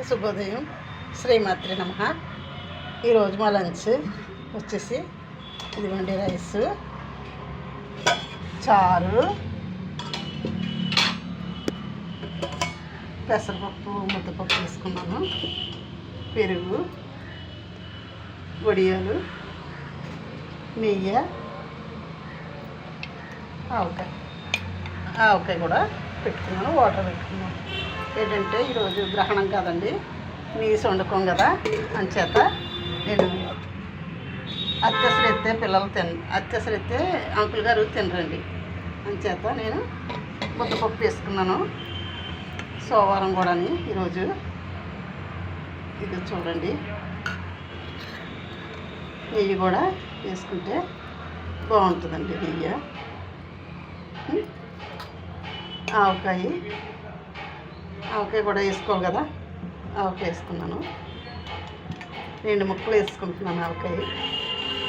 అందరికీ శుభోదయం. శ్రీమాత్రి నమ. ఈరోజు మా లంచ్ వచ్చేసి ఇదిగోండి రైస్ చారు పెసరపప్పు ముద్దపప్పు తీసుకున్నాను పెరుగు వడియాలు నెయ్యి ఆవకాయ. ఆవకాయ కూడా పెట్టుకున్నాను వాటర్ పెట్టుకున్నాను. ఏంటంటే ఈరోజు గ్రహణం కాదండి నీసు వండుకోం కదా అంచేత నేను అత్యసరెత్తే పిల్లలు తిన అత్యసరెత్తే అంకుల్ గారు తినరండి. అంచేత నేను ముద్దపప్పు వేసుకున్నాను సోమవారం కూడా ఈరోజు. ఇది చూడండి నెయ్యి కూడా వేసుకుంటే బాగుంటుందండి నెయ్యి. ఆవకాయ. ఆవకాయ కూడా వేసుకోవాలి కదా? ఆవకాయ వేసుకున్నాను. రెండు ముక్కలు వేసుకుంటున్నాను ఆవకాయ.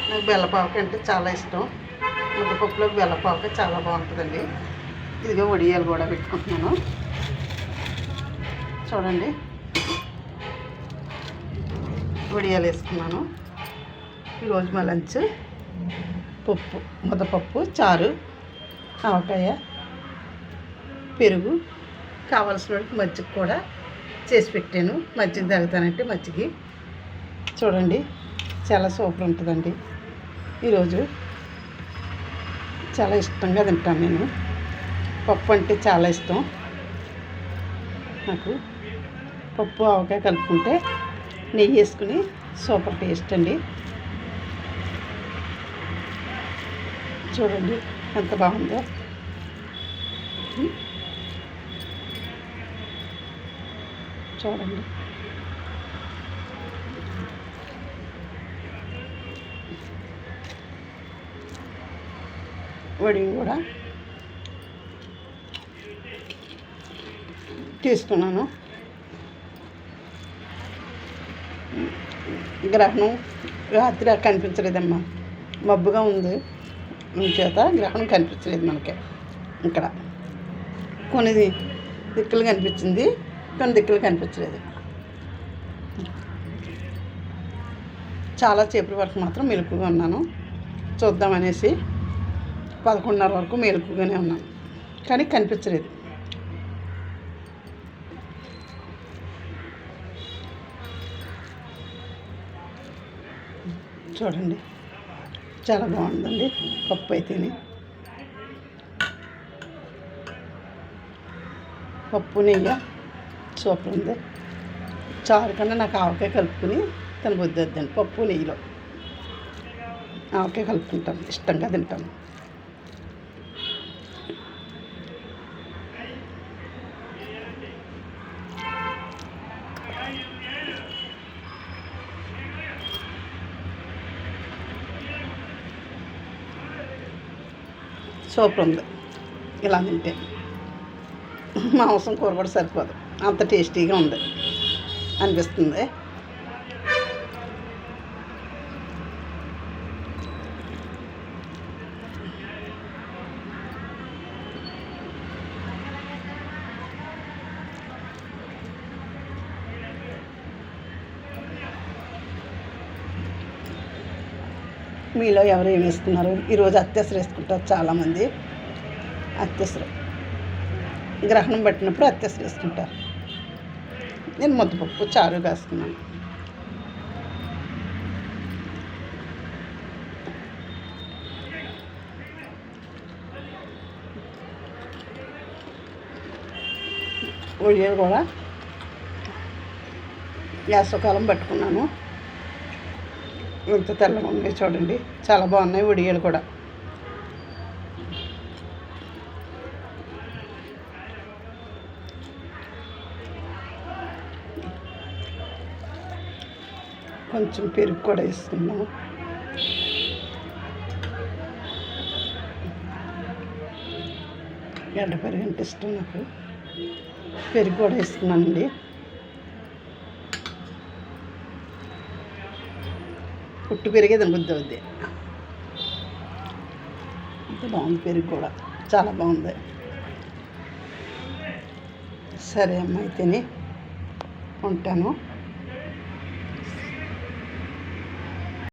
నాకు బెల్లపావకాయ అంటే చాలా ఇష్టం. ముద్దపప్పులో బెల్లపావకాయ చాలా బాగుంటుందండి. ఇదిగో వడియాలు కూడా పెట్టుకుంటున్నాను. చూడండి. వడియాలు వేసుకున్నాను. ఈరోజు మా లంచ్ పప్పు ముద్దపప్పు చారు ఆవకాయ. పెరుగు కావాల్సిన వాడికి మజ్జిగ కూడా చేసి పెట్టాను. మజ్జిగ తాగుతానంటే మజ్జిగ. చూడండి చాలా సూపర్ ఉంటుందండి. ఈరోజు చాలా ఇష్టంగా తింటాను నేను. పప్పు అంటే చాలా ఇష్టం. నాకు పప్పు ఆవకాయ కలుపుకుంటే నెయ్యి వేసుకుని సూపర్ టేస్ట్ అండి. చూడండి ఎంత బాగుందో. చూడండి. వడి కూడా తీసుకున్నాను. గ్రహణం రాత్రి కనిపించలేదమ్మా. మబ్బుగా ఉంది. చేత గ్రహణం కనిపించలేదు మనకి. ఇక్కడ. కొన్ని దిక్కులు కనిపించింది. కొన్ని దిక్కులు కనిపించలేదు. చాలా చేపల వరకు మాత్రం మెలుకుగా ఉన్నాను. చూద్దామనేసి పదకొండున్నర వరకు మెలుకుగానే ఉన్నాను. కానీ కనిపించలేదు. చూడండి. చాలా బాగుందండి. పప్పు అయితేనే. పప్పు నెయ్యి. సూపర్ ఉంది. చారు కన్నా నాకు ఆవకాయ కలుపుకుని తను వద్దండి పప్పు నెయ్యిలో. ఆవకాయ కలుపుకుంటాను ఇష్టంగా తింటాను సూపర్ ఉంది. ఇలా తింటే మాంసం కూర కూడా సరిపోదు. అంత టేస్టీగా ఉంది. అనిపిస్తుంది. మీలో ఎవరు ఏమి వేస్తున్నారు ఈరోజు అత్యసర వేసుకుంటారు చాలామంది. అత్యసర గ్రహణం పట్టినప్పుడు అత్యసర వేసుకుంటారు. నేను ముద్దపప్పు చారు కాసుకున్నాను ఉయ్యలు కూడా వేసవకాలం పట్టుకున్నాను. ఎంత తెల్లగా ఉన్నాయి చూడండి. చాలా బాగున్నాయి ఉడియలు కూడా. కొంచెం పెరుగు కూడా వేసుకున్నాము గడ్డ పెరుగు అంటే ఇష్టం నాకు. పెరుగు కూడా వేసుకున్నానండి. పుట్టు పెరిగే తినబుద్ధి అవుద్ది. అంత బాగుంది పెరుగు కూడా. చాలా బాగుంది. సరే అమ్మ అయితేనే. ఉంటాను.